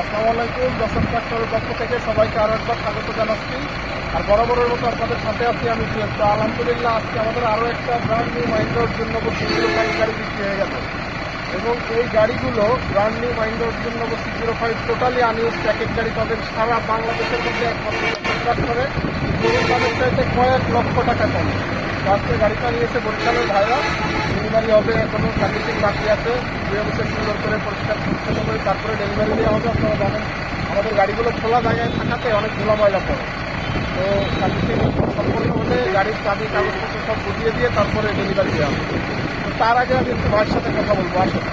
আসসালামু আলাইকুম, দর্শক ট্রাক্টরের পক্ষ থেকে সবাইকে আরও একবার স্বাগত জানাচ্ছি। আর বরাবরের মতো আপনাদের সাথে আছি আমি জুয়েল তো আলহামদুলিল্লাহ, আজকে আমাদের আরও একটা ব্র্যান্ড নিউ মাইন্ডোর জন্য জিরো ফাইভ গাড়ি বিক্রি হয়ে গেল এবং এই গাড়িগুলো ব্র্যান্ড নিউ মাইন্ডোর জন্য zero five totally unused packet গাড়ি পাবেন সারা বাংলাদেশের মধ্যে একমাত্র ট্রাক্টরে কয়েক লক্ষ টাকা কম। আজকে গাড়িটা নিয়েছে বরিশালের ভাইরা। ডেলিভারি হবে এখনও সার্ভিসিং বাকি আছে, দুই বছর সুন্দর করে পরিষ্কার, পরিচ্ছন্ন করে তারপরে ডেলিভারি দেওয়া হবে। আপনারা জানেন, আমাদের গাড়িগুলো খোলা জায়গায় থাকাতে অনেক ধুলা ময়লা পড়ে। তো সার্ভিসিং সম্পূর্ণ হলে গাড়ির চাবি, কাগজপত্র সব বুঝিয়ে দিয়ে তারপরে ডেলিভারি দেওয়া হবে। তার আগে আমি একটু ভাইয়ের সাথে কথা বলব, আসুন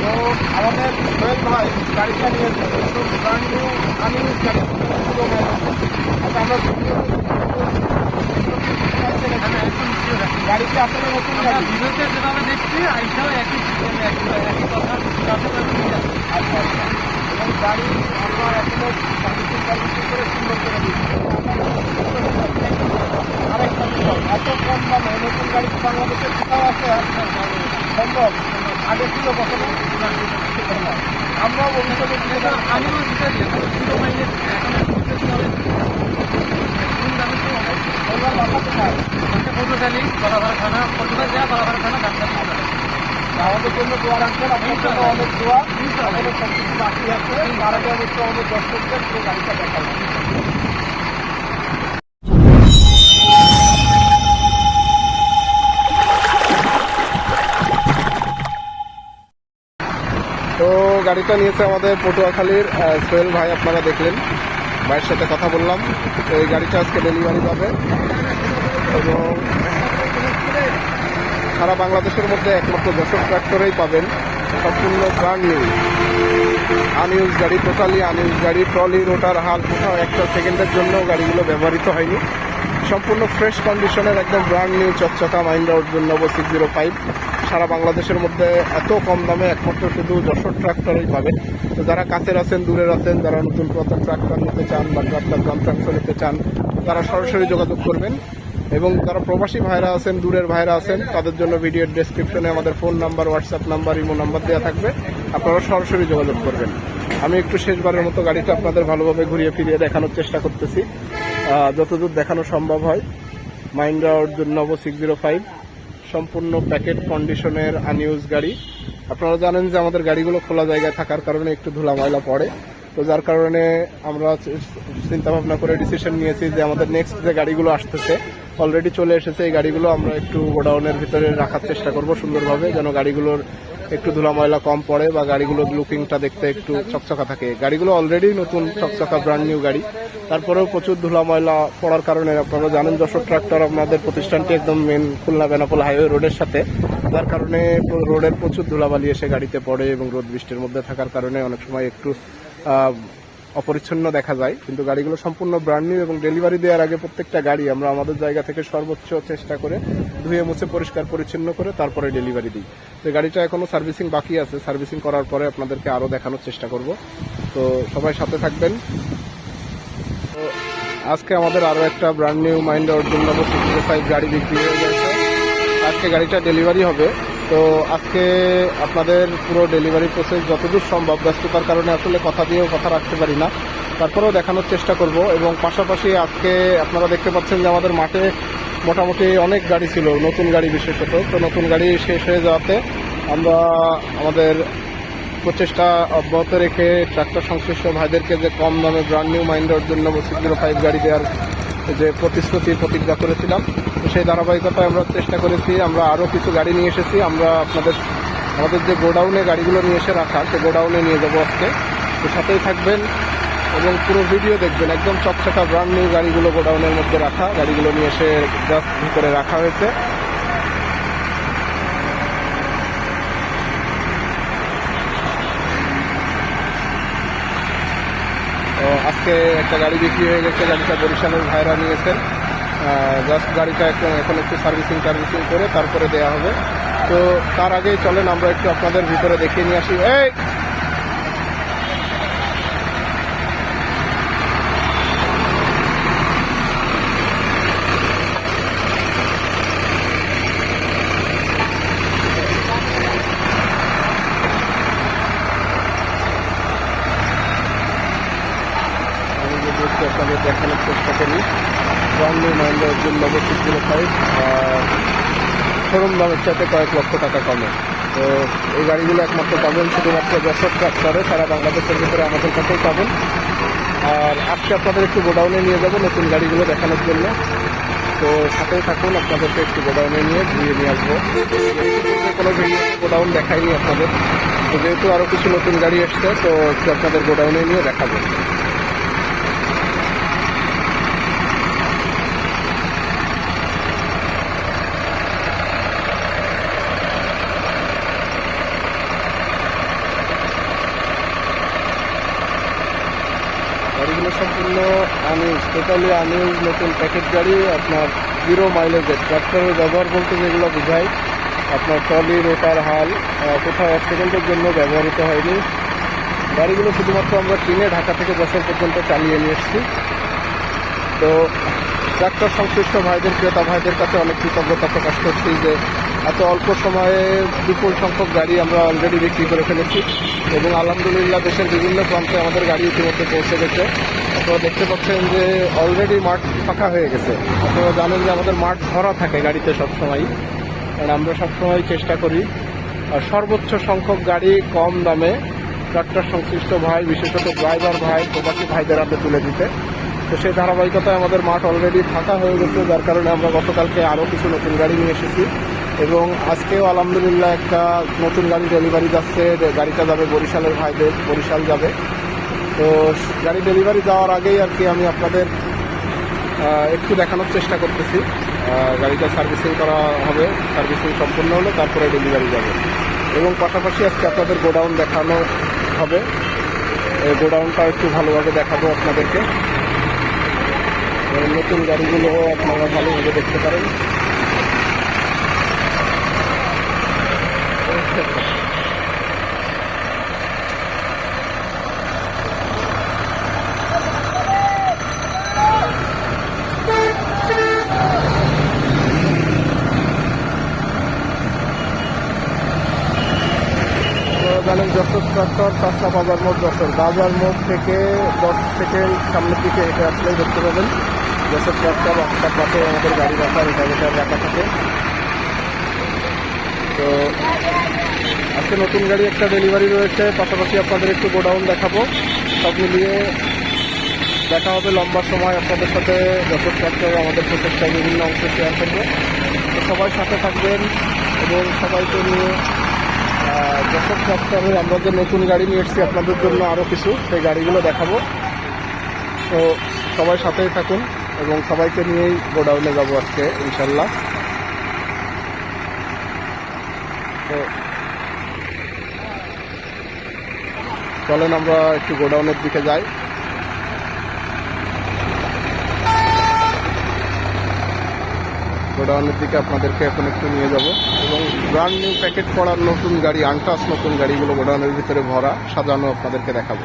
তো আমাদের সোহেল ভাই গাড়িটা নিয়েছে ব্র্যান্ড নিউ আনইউজ গাড়ি পুরো। আচ্ছা আমরা গাড়ি কি আসলে নতুন গাড়ি ভিডিওতে যেভাবে দেখছি আইসাও একই একই কথা। আচ্ছা আচ্ছা। এবং গাড়ি আমরা এখনও সার্ভিসিং সার্ভিসিং করে সুন্দর করে আরেকটা বিষয় এত কম দামে নতুন গাড়ি কি বাংলাদেশের কোথাও আছে? সম্ভব? আগে ছিল কখনো আমরাও ভবিষ্যতে আমিও পটুখালি বরাবর থানা পটুখালি যা বরাবর থানা ডাক্তারি আমাদের জন্য দোয়া রাখবেন আপনার অনেক দোয়া। আমাদের সব কিছু বাকি আছে। তার আগে অবশ্যই আমাদের দর্শকদের পুরো গাড়িটা দেখাবো। গাড়িটা নিয়েছে আমাদের পটুয়াখালীর সোহেল ভাই, আপনারা দেখলেন। ভাইয়ের সাথে কথা বললাম। তো এই গাড়িটা আজকে ডেলিভারি পাবে। এবং সারা বাংলাদেশের মধ্যে একমাত্র দশক ট্রাক্টরেই পাবেন। সম্পূর্ণ ব্র্যান্ড নিউ আনইউজ গাড়ি টোটালি আনইউজ গাড়ি ট্রলি রোটার হাল কোথাও একটা সেকেন্ডের জন্য গাড়িগুলো ব্যবহৃত হয়নি। সম্পূর্ণ ফ্রেশ কন্ডিশনের একদম ব্র্যান্ড নিউ চকচকা মাইন্ডাউট জন্য সিক্স জিরো ফাইভ সারা বাংলাদেশের মধ্যে এত কম দামে একমাত্র শুধু যশোর ট্রাক্টরেই পাবেন তো যারা কাছের আছেন, দূরের আছেন, যারা নতুন প্রথম ট্রাক্টর নিতে চান বা ট্রাক্টর যন্ত্রাংশ নিতে চান, তারা সরাসরি যোগাযোগ করবেন। এবং যারা প্রবাসী ভাইরা আছেন, দূরের ভাইরা আছেন, তাদের জন্য ভিডিওর ডেসক্রিপশনে আমাদের phone number WhatsApp number imo number দেওয়া থাকবে। আপনারা সরাসরি যোগাযোগ করবেন। আমি একটু শেষবারের মতো গাড়িটা আপনাদের ভালোভাবে ঘুরিয়ে ফিরিয়ে দেখানোর চেষ্টা করতেছি। যতদূর দেখানো সম্ভব হয় Mahindra Arjun Novo six zero five সম্পূর্ণ প্যাকেট কন্ডিশনের আনইউজ গাড়ি। আপনারা জানেন যে আমাদের গাড়িগুলো খোলা জায়গায় থাকার কারণে একটু ধুলা ময়লা পড়ে। তো যার কারণে আমরা চিন্তা ভাবনা করে ডিসিশন নিয়েছি যে আমাদের নেক্সট যে গাড়িগুলো আসতেছে অলরেডি চলে এসেছে, এই গাড়িগুলো আমরা একটু গোডাউনের ভিতরে রাখার চেষ্টা করব সুন্দরভাবে, যেন গাড়িগুলোর একটু ধুলা ময়লা কম পড়ে বা গাড়িগুলোর লুকিংটা দেখতে একটু চকচকা থাকে। গাড়িগুলো অলরেডি নতুন চকচকা ব্র্যান্ড নিউ গাড়ি। তারপরেও প্রচুর ধুলা ময়লা পড়ার কারণে আপনারা জানেন যশোর ট্রাক্টর আপনাদের প্রতিষ্ঠানটি একদম মেন খুলনা বেনাপোল হাইওয়ে রোডের সাথে। যার কারণে রোডের প্রচুর ধুলাবালি এসে গাড়িতে পড়ে এবং রোদ বৃষ্টির মধ্যে থাকার কারণে অনেক সময় একটু অপরিচ্ছন্ন দেখা যায়, কিন্তু গাড়িগুলো সম্পূর্ণ ব্র্যান্ড নিউ এবং ডেলিভারি দেওয়ার আগে প্রত্যেকটা গাড়ি আমরা আমাদের জায়গা থেকে সর্বোচ্চ চেষ্টা করে ধুয়ে মুছে পরিষ্কার পরিচ্ছন্ন করে তারপরে ডেলিভারি দিই। তো গাড়িটা এখনও সার্ভিসিং বাকি আছে সার্ভিসিং করার পরে আপনাদেরকে আরও দেখানোর চেষ্টা করব। তো সবাই সাথে থাকবেন। তো আজকে আমাদের আরও একটা brand new Mahindra Arjun number five গাড়ি বিক্রি হয়ে গেছে। আজকে গাড়িটা ডেলিভারি হবে। তো আজকে আপনাদের পুরো ডেলিভারি প্রসেস যতদূর সম্ভব, ব্যস্ততার কারণে আসলে কথা দিয়েও কথা রাখতে পারি না। তারপরেও দেখানোর চেষ্টা করব এবং পাশাপাশি আজকে আপনারা দেখতে পাচ্ছেন যে আমাদের মাঠে মোটামুটি অনেক গাড়ি ছিল, নতুন গাড়ি বিশেষত। তো নতুন গাড়ি শেষ হয়ে যাওয়াতে আমরা আমাদের প্রচেষ্টা অব্যাহত রেখে ট্রাক্টর সংশ্লিষ্ট ভাইদেরকে যে কম দামে ব্র্যান্ড নিউ মাইন্ডের জন্য সিক্স জিরো ফাইভ গাড়ি দেওয়ার যে প্রতিশ্রুতি প্রতিজ্ঞা করেছিলাম, তো সেই ধারাবাহিকতায় আমরা চেষ্টা করেছি, আমরা আরও কিছু গাড়ি নিয়ে এসেছি, আমরা আপনাদের, আমাদের যে গোডাউনে গাড়িগুলো নিয়ে এসে রাখা সে গোডাউনে নিয়ে যাব আজকে। তো সাথেই থাকবেন এবং পুরো ভিডিও দেখবেন, একদম চকচকা ব্রান্ড নিউ গাড়িগুলো গোডাউনের মধ্যে রাখা, গাড়িগুলো নিয়ে এসে জাস্ট ভিতরে রাখা হয়েছে তো আজকে একটা গাড়ি বিক্রি হয়ে গেছে, গাড়িটা বরিশালের ভাইরা নিয়েছেন জাস্ট গাড়িটা এখন একটু সার্ভিসিং টার্ভিসিং করে তারপরে দেওয়া হবে। তো তার আগেই চলেন, আমরা একটু আপনাদের ভিতরে দেখিয়ে নিয়ে আসি। এই! New Mahindra Arjun Novo six zero five showroom দামের চাইতে কয়েক লক্ষ টাকা কমে। তো এই গাড়িগুলো একমাত্র পাবেন, শুধুমাত্র যশোর ট্রাক্টরে সারা বাংলাদেশের ভিতরে আমাদের কাছেই পাবেন। আর আজকে আপনাদের একটু গোডাউনে নিয়ে যাব নতুন গাড়িগুলো দেখানোর জন্য। তো সাথেই থাকুন, আপনাদেরকে একটু গোডাউনে নিয়ে ঘুরিয়ে নিয়ে আসব। কোনো গোডাউন দেখাইনি আপনাদের। তো যেহেতু আরও কিছু নতুন গাড়ি এসছে, তো একটু আপনাদের গোডাউনে নিয়ে দেখাবো গাড়িগুলো সম্পূর্ণ আনইউজ টোটালি আনইউজ নতুন প্যাকেট গাড়ি, আপনার জিরো মাইলেজের ট্র্যাক্টরের ব্যবহার বলতে যেগুলো বোঝায়, আপনার ট্রলি রোটার হাল কোথাও এক সেকেন্ডের জন্য ব্যবহৃত হয়নি। গাড়িগুলো শুধুমাত্র আমরা কিনে ঢাকা থেকে যশোর পর্যন্ত চালিয়ে নিয়ে এসেছি। তো ট্রাক্টর সংশ্লিষ্ট ভাইদের, ক্রেতা ভাইদের কাছে অনেক কৃতজ্ঞতা প্রকাশ করছি যে এত অল্প সময়ে বিপুল সংখ্যক গাড়ি আমরা অলরেডি বিক্রি করে ফেলেছি এবং আলহামদুলিল্লাহ দেশের বিভিন্ন প্রান্তে আমাদের গাড়ি ইতিমধ্যে পৌঁছে গেছে। আপনারা দেখতে পাচ্ছেন যে অলরেডি মাঠ ফাঁকা হয়ে গেছে। আপনারা জানেন যে আমাদের মাঠ ভরা থাকে গাড়িতে সবসময় কারণ আমরা সবসময় চেষ্টা করি, আর সর্বোচ্চ সংখ্যক গাড়ি কম দামে ট্রাক্টর সংশ্লিষ্ট ভাই, বিশেষত ড্রাইভার ভাই, প্রবাসী ভাইদের হাতে তুলে দিতে। তো সেই ধারাবাহিকতায় আমাদের মাঠ অলরেডি ফাঁকা হয়ে গেছে, যার কারণে আমরা গতকালকে আরও কিছু নতুন গাড়ি নিয়ে এসেছি। এবং আজকেও আলহামদুলিল্লাহ একটা নতুন গাড়ি ডেলিভারি যাচ্ছে গাড়িটা যাবে বরিশালের ভাইদের, বরিশাল যাবে। তো গাড়ি ডেলিভারি যাওয়ার আগেই আর কি আমি আপনাদের একটু দেখানোর চেষ্টা করতেছি। গাড়িটা সার্ভিসিং করা হবে, সার্ভিসিং সম্পূর্ণ হলে তারপরে ডেলিভারি যাবে। এবং পাশাপাশি আজকে আপনাদের গোডাউন দেখানো হবে। এই গোডাউনটা একটু ভালোভাবে দেখাবো আপনাদেরকে। নতুন গাড়িগুলো আপনারা ভালোভাবে দেখতে পারেন। জানেন যশোর ট্রাক্টর চাষা বাজার মোড় যশোর। বাজার মোড় থেকে দশ সেকেন্ড সামনের দিকে হেঁটে আসলেই দেখতে পাবেন যশোর ট্রাক্টর রাস্তার পাশে আমাদের গাড়ি রাখা রেটারেটার রাখা থাকে। তো আজকে নতুন গাড়ি একটা ডেলিভারি রয়েছে, পাশাপাশি আপনাদের একটু গোডাউন দেখাবো। সব মিলিয়ে দেখা হবে লম্বা সময় আপনাদের সাথে যশোর ট্রাক্টর আমাদের প্রচেষ্টায় বিভিন্ন অংশে শেয়ার করব। তো সবাই সাথে থাকবেন এবং সবাইকে নিয়ে আহ, সপ্তাহে আমরা যে নতুন গাড়ি নিয়ে এসেছি আপনাদের জন্য আরও কিছু সেই গাড়িগুলো দেখাবো। তো সবাই সাথেই থাকুন এবং সবাইকে নিয়েই গোডাউনে যাব আজকে ইনশাল্লাহ। তো চলেন আমরা একটু গোডাউনের দিকে যাই। গোডাউনের দিকে আপনাদেরকে এখন একটু নিয়ে যাব। এবং ব্রান্ড নিউ প্যাকেট করার নতুন গাড়ি আনটাস নতুন গাড়িগুলো গোডাউনের ভিতরে ভরা, সাজানো আপনাদেরকে দেখাবো।